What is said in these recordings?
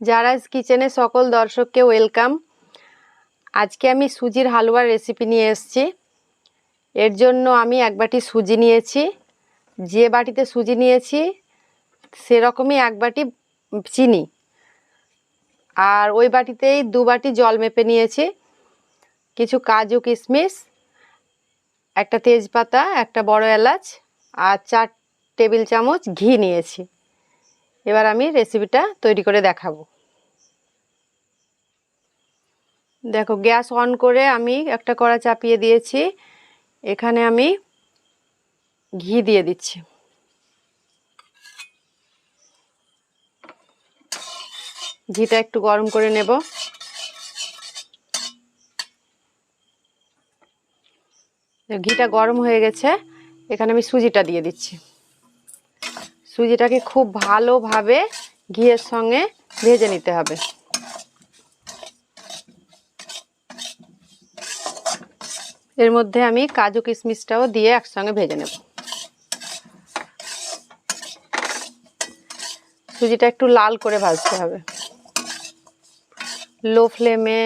জারাজ কিচেনে সকল দর্শককে ওয়েলকাম আজকে আমি সুজির হালুয়ার রেসিপি নিয়ে এসেছি। এর জন্য আমি এক বাটি সুজি নিয়েছি। যে বাটিতে সুজি নিয়েছি, সেরকমই এক বাটি চিনি। আর ওই বাটিতেই দু বাটি জল মেপে নিয়েছি। কিছু কাজু কিশমিশ একটা তেজপাতা, একটা বড় এলাচ, আর চার টেবিল চামচ ঘি নিয়েছি। এবার আমি রেসিপিটা তৈরি করে দেখাবো। দেখো, গ্যাস অন করে আমি একটা কড়া চাপিয়ে দিয়েছি। এখানে আমি ঘি দিয়ে দিচ্ছি। ঘিটা একটু গরম করে নেব। ঘিটা গরম হয়ে গেছে। এখানে আমি সুজিটা দিয়ে দিচ্ছি। সুজিটাকে খুব ভালোভাবে ঘিয়ের সঙ্গে ভেজে নিতে হবে। এর মধ্যে আমি কাজু কিশমিশটাও দিয়ে একসঙ্গে ভেজে নেব। সুজিটা একটু লাল করে ভাজতে হবে। লো ফ্লেমে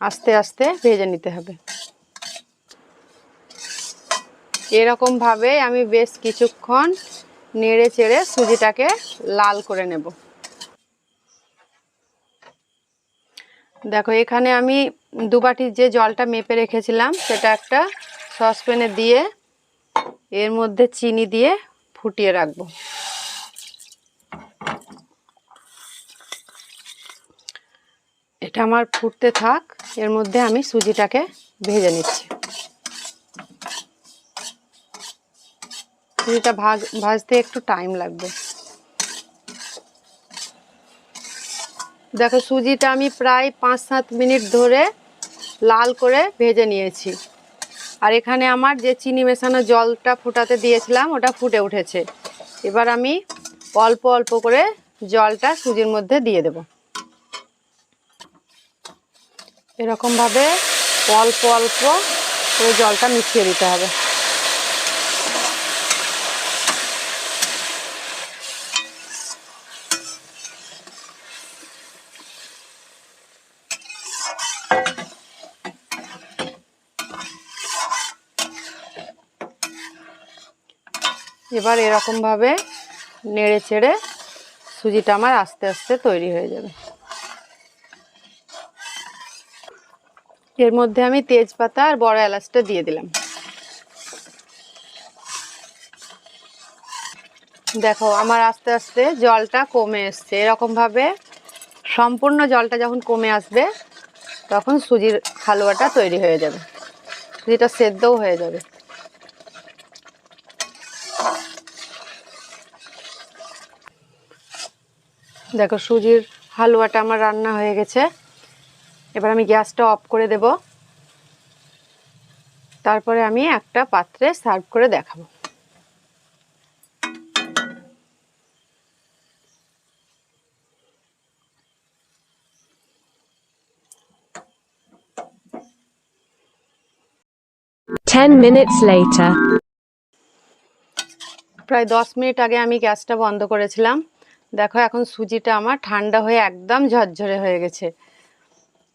আস্তে আস্তে ভেজে নিতে হবে। এরকমভাবে আমি বেশ কিছুক্ষণ নেড়ে চেড়ে সুজিটাকে লাল করে নেব। দেখো, এখানে আমি দু বাটির যে জলটা মেপে রেখেছিলাম, সেটা একটা সসপ্যানে দিয়ে এর মধ্যে চিনি দিয়ে ফুটিয়ে রাখব। এটা আমার ফুটতে থাক, এর মধ্যে আমি সুজিটাকে ভেজে নিচ্ছি। সুজিটা ভাজ, ভাজতে একটু টাইম লাগবে। দেখো সুজিটা আমি প্রায় পাঁচ সাত মিনিট ধরে লাল করে ভেজে নিয়েছি। আর এখানে আমার যে চিনি মেশানো জলটা ফুটাতে দিয়েছিলাম, ওটা ফুটে উঠেছে। এবার আমি অল্প অল্প করে জলটা সুজির মধ্যে দিয়ে দেব। এরকমভাবে অল্প অল্প করে জলটা মিশিয়ে দিতে হবে। এবার এরকমভাবে নেড়ে চেড়ে সুজিটা আমার আস্তে আস্তে তৈরি হয়ে যাবে। এর মধ্যে আমি তেজপাতা আর বড় এলাচটা দিয়ে দিলাম। দেখো আমার আস্তে আস্তে জলটা কমে এসছে। এরকমভাবে সম্পূর্ণ জলটা যখন কমে আসবে, তখন সুজির হালুয়াটা তৈরি হয়ে যাবে। সুজিটা সেদ্ধও হয়ে যাবে। দেখো সুজির হালুয়াটা আমার রান্না হয়ে গেছে। এবার আমি গ্যাসটা অফ করে দেব। তারপরে আমি একটা পাত্রে সার্ভ করে দেখাবো। Ten minutes later. প্রায় দশ মিনিট আগে আমি গ্যাসটা বন্ধ করেছিলাম। দেখো এখন সুজিটা আমার ঠান্ডা হয়ে একদম ঝরঝরে হয়ে গেছে।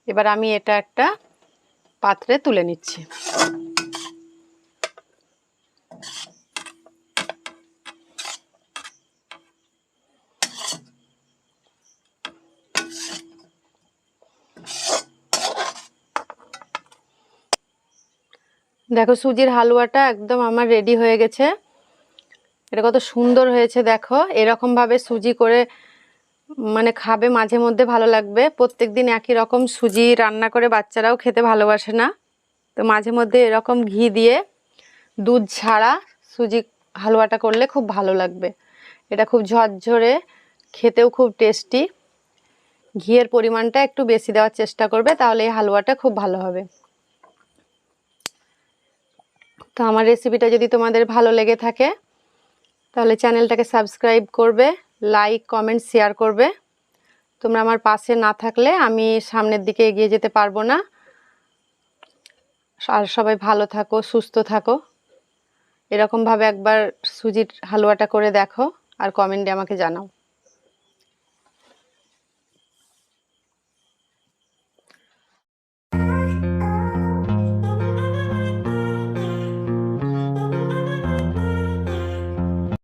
এবার আমি এটা একটা পাত্রে তুলে নিচ্ছি। দেখো সুজির হালুয়াটা একদম আমার রেডি হয়ে গেছে। এটা কত সুন্দর হয়েছে, দেখো। এরকমভাবে সুজি করে মানে খাবে মাঝে মধ্যে, ভালো লাগবে। প্রত্যেক দিন একই রকম সুজি রান্না করে বাচ্চারাও খেতে ভালোবাসে না। তো মাঝে মধ্যে এরকম ঘি দিয়ে দুধ ছাড়া সুজি হালুয়াটা করলে খুব ভালো লাগবে। এটা খুব ঝরঝরে, খেতেও খুব টেস্টি। ঘিয়ের পরিমাণটা একটু বেশি দেওয়ার চেষ্টা করবে, তাহলে এই হালুয়াটা খুব ভালো হবে। তো আমার রেসিপিটা যদি তোমাদের ভালো লেগে থাকে তাহলে চ্যানেলটাকে সাবস্ক্রাইব করবে, লাইক, কমেন্ট, শেয়ার করবে। তোমরা আমার পাশে না থাকলে আমি সামনের দিকে এগিয়ে যেতে পারব না। আর সবাই ভালো থাকো, সুস্থ থাকো। এরকমভাবে একবার সুজির হালুয়াটা করে দেখো আর কমেন্টে আমাকে জানাও।